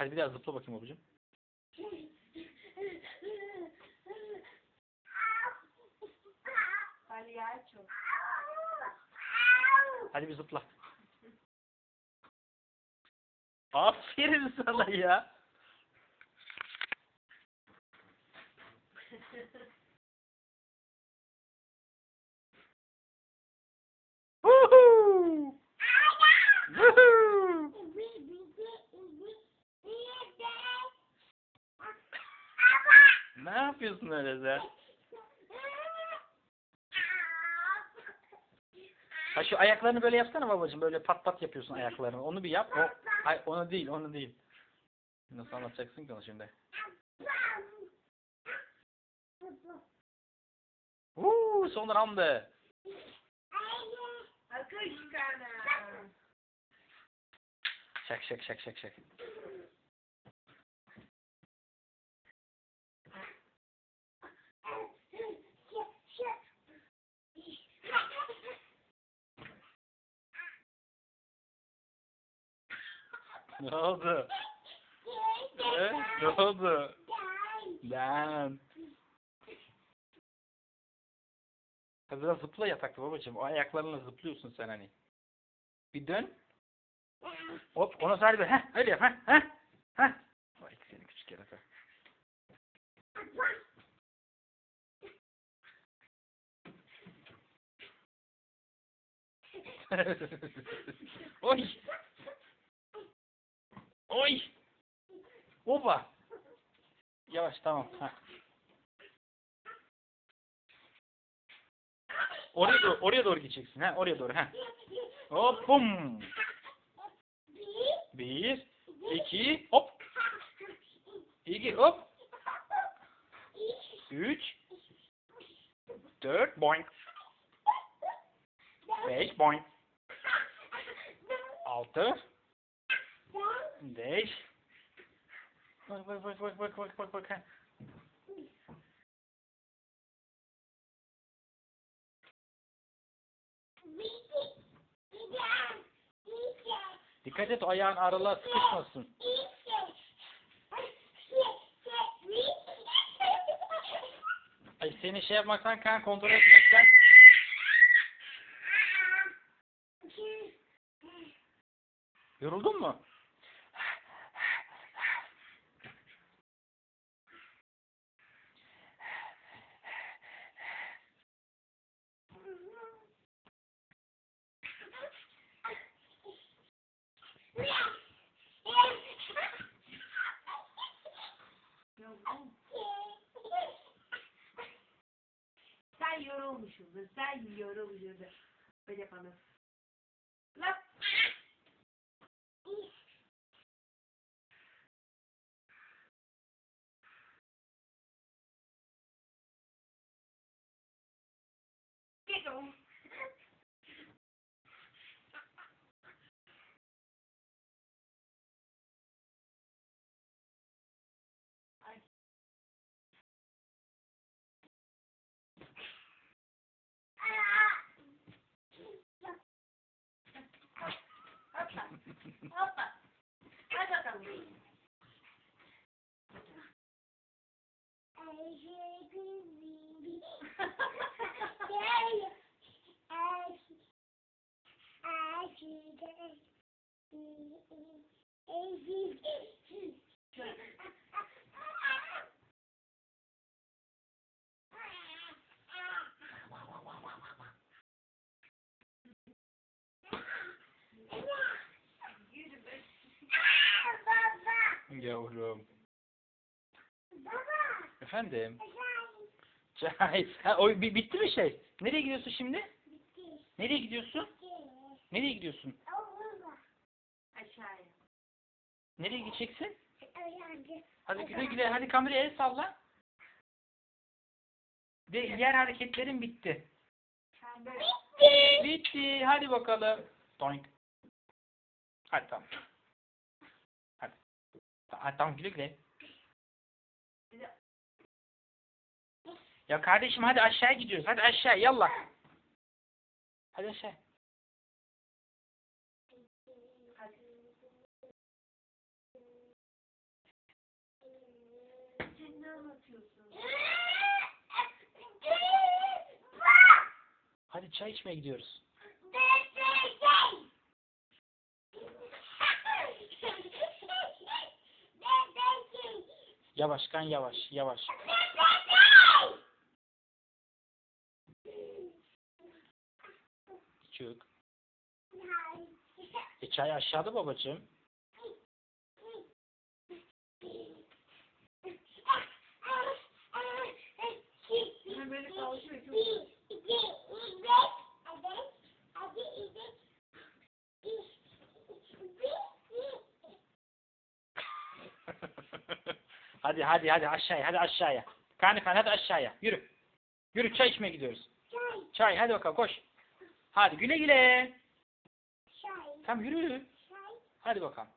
Hadi bir daha zıpla bakayım babacığım. Palyaço. Hadi bir zıpla. Aferin sana ya. Ne yapıyorsun öyle sen? Ha şu ayaklarını böyle yapsana babacığım. Böyle pat pat yapıyorsun ayaklarını. Onu bir yap. O, ay, onu değil, onu değil. Nasıl anlatacaksın ki onu şimdi? Uuu son roundu. Akışkana. Şak şak şak şak şak. Ne oldu? Ee, ne oldu? Lan. Hadi biraz zıpla yatakta babacığım. O ayaklarınla zıplıyorsun sen hani. Bir dön. Hop ona sadece böyle. Heh öyle yap. Heh heh. Heh. Vay seni küçük yarasa. Oy. Oy. Opa. Yavaş tamam. Ha. Oraya doğru, oraya doğru gideceksin. Ha, oraya doğru. Ha. Hop bum. Bir, iki, hop. İki, hop. Üç, dört, boing. Beş, boing. Altı, beş. Bak bak bak bak bak bak bak bak. Dikkat et ayağın aralığa sıkışmasın. Ay seni şey yapmaktan kan kontrol etmekten. Yoruldun mu? Sen yorulmuşsundur. Sen yorulmuşsundur. Böyle yapalım. Lap. Giggle. Hoppa. Hoppa. Hadi bakalım. Yürü Yavrum. Efendim? Çay. Ha, o, bi- bitti mi şey? Nereye gidiyorsun şimdi? Nereye gidiyorsun? Nereye gidiyorsun? Aşağıya. Nereye gideceksin? Hadi güle güle. Hadi kameraya el salla. De, yer hareketlerin bitti. Böyle. Bitti. Hadi bakalım. Doink. Hadi tamam. Tamam güle güle. Ya kardeşim hadi aşağı gidiyoruz. Hadi aşağı yallah. Hadi aşağı. Hadi çay içmeye gidiyoruz. Yavaş kan yavaş yavaş. Küçük. E çay aşağıda babacığım. Hadi hadi hadi aşağıya hadi aşağıya. Karnı kan hadi aşağıya yürü. Yürü çay içmeye gidiyoruz. Çay hadi bakalım koş. Hadi güle güle. Tamam yürü. Hadi bakalım.